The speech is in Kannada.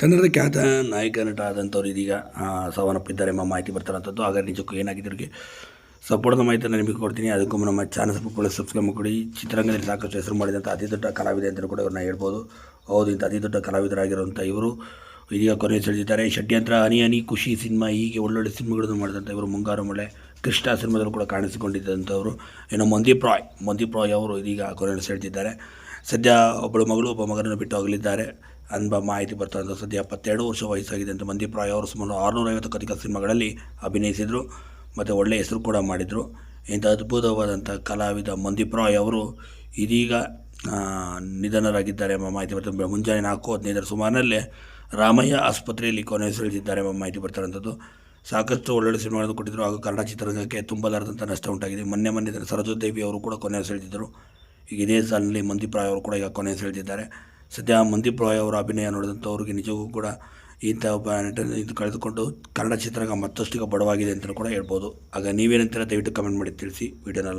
ಕನ್ನಡದ ಖ್ಯಾತ ನಾಯಕ ನಟ ಆದಂಥವ್ರು ಇದೀಗ ಸಾವನ್ನಪ್ಪಿದ್ದಾರೆ ಎಂಬ ಮಾಹಿತಿ ಬರ್ತಾರಂಥದ್ದು. ಹಾಗಾಗಿ ನಿಜಕ್ಕೂ ಸಪೋರ್ಟ್ ಮಾಹಿತಿ ಮಾಹಿತಿಯನ್ನು ನಿಮಗೆ ಕೊಡ್ತೀನಿ. ಅದಕ್ಕೂ ನಮ್ಮ ಚಾನಲ್ ಸಬ್ಸ್ಕ್ರೈಬ್ ಸಬ್ಸ್ಕ್ರೈಬ್ ಮಾಡಿ ಚಿತ್ರರಂಗದಲ್ಲಿ ಸಾಕಷ್ಟು ಹೆಸರು ಮಾಡಿದಂಥ ಅತಿ ದೊಡ್ಡ ಕಲಾವಿದ ಅಂತ ಕೂಡ ಇವ್ರನ್ನ ಹೇಳ್ಬೋದು. ಹೌದು, ಇಂಥ ಅತಿ ದೊಡ್ಡ ಕಲಾವಿದರಾಗಿರುವಂಥ ಇವರು ಇದೀಗ ಕೊನೆ ಸೆಳೆದಿದ್ದಾರೆ. ಷಡ್ಯಂತ್ರ ಹನಿ ಹನಿ ಖುಷಿ ಸಿನಿಮಾ ಹೀಗೆ ಒಳ್ಳೊಳ್ಳೆ ಸಿನಿಮಾಗಳನ್ನು ಮಾಡಿದಂಥ ಇವರು ಮುಂಗಾರು ಮಳೆ, ಕೃಷ್ಣ ಸಿನಿಮಾದಲ್ಲೂ ಕೂಡ ಕಾಣಿಸಿಕೊಂಡಿದ್ದಂಥವರು. ಇನ್ನು ಮಂದೀಪ್ ರಾಯ್ ಮಂದೀಪ್ ರಾಯ್ ಅವರು ಇದೀಗ ಕೊನೆ ಸೆಳೆದಿದ್ದಾರೆ. ಸದ್ಯ ಒಬ್ಬಳು ಮಗಳು, ಒಬ್ಬ ಮಗನನ್ನು ಬಿಟ್ಟು ಹೋಗಲಿದ್ದಾರೆ ಅನ್ಬ ಮಾಹಿತಿ ಬರ್ತಾ ಸದ್ಯ ಎಪ್ಪತ್ತೆರಡು ವರ್ಷ ವಯಸ್ಸಾಗಿದೆ ಅಂತ ಮಂದೀಪ್ ರಾಯ್ ಅವರು ಸುಮಾರು ಆರುನೂರೈವತ್ತಕ್ಕೂ ಅಧಿಕ ಸಿನಿಮಾಗಳಲ್ಲಿ ಅಭಿನಯಿಸಿದರು ಮತ್ತು ಒಳ್ಳೆಯ ಹೆಸರು ಕೂಡ ಮಾಡಿದರು. ಇಂಥ ಅದ್ಭುತವಾದಂಥ ಕಲಾವಿದ ಮಂದೀಪ್ ರಾಯ್ ಅವರು ಇದೀಗ ನಿಧನರಾಗಿದ್ದಾರೆ ಎಂಬ ಮಾಹಿತಿ ಬರ್ತದೆ ಮುಂಜಾನೆ ನಾಲ್ಕು ಹದಿನೈದರ ಸುಮಾರಿನಲ್ಲೇ ರಾಮಯ್ಯ ಆಸ್ಪತ್ರೆಯಲ್ಲಿ ಕೊನೆಯುಸಿರೆಳೆದಿದ್ದಾರೆ ಎಂಬ ಮಾಹಿತಿ ಬರ್ತಾರಂಥದ್ದು ಸಾಕಷ್ಟು ಒಳ್ಳೊಳ್ಳೆ ಸಿನಿಮಾಗಳನ್ನು ಕೊಟ್ಟಿದ್ದರು ಹಾಗೂ ಕನ್ನಡ ಚಿತ್ರರಂಗಕ್ಕೆ ತುಂಬಲಾರದಂಥ ನಷ್ಟ ಉಂಟಾಗಿದೆ. ಮೊನ್ನೆ ಮೊನ್ನೆ ಸರಜೋದೇವಿ ಸರೋಜ ದೇವಿ ಅವರು ಕೂಡ ಕೊನೆಯುಸಿರೆಳೆದಿದ್ದರು ಈಗ ಇದೇ ಸಾಲಿನಲ್ಲಿ ಮಂದೀಪ್ ರಾಯ್ ಅವರು ಕೂಡ ಈಗ ಕೊನೆಯುಸಿರೆಳೆದಿದ್ದಾರೆ ಸದ್ಯ ಮಂದೀಪ್ ರಾಯ್ ಅವರ ಅಭಿನಯ ನೋಡಿದಂಥವ್ರಿಗೆ ನಿಜವೂ ಕೂಡ ಇಂಥ ಒಬ್ಬ ನಟನ ಇದು ಕಳೆದುಕೊಂಡು ಕನ್ನಡ ಚಿತ್ರರಂಗ ಮತ್ತಷ್ಟು ಬಡವಾಗಿದೆ ಅಂತಲೂ ಕೂಡ ಹೇಳ್ಬೋದು. ಆಗ ನೀವೇನಂತೀರ ದಯವಿಟ್ಟು ಕಮೆಂಟ್ ಮಾಡಿ ತಿಳಿಸಿ. ವಿಡಿಯೋನೆಲ್ಲ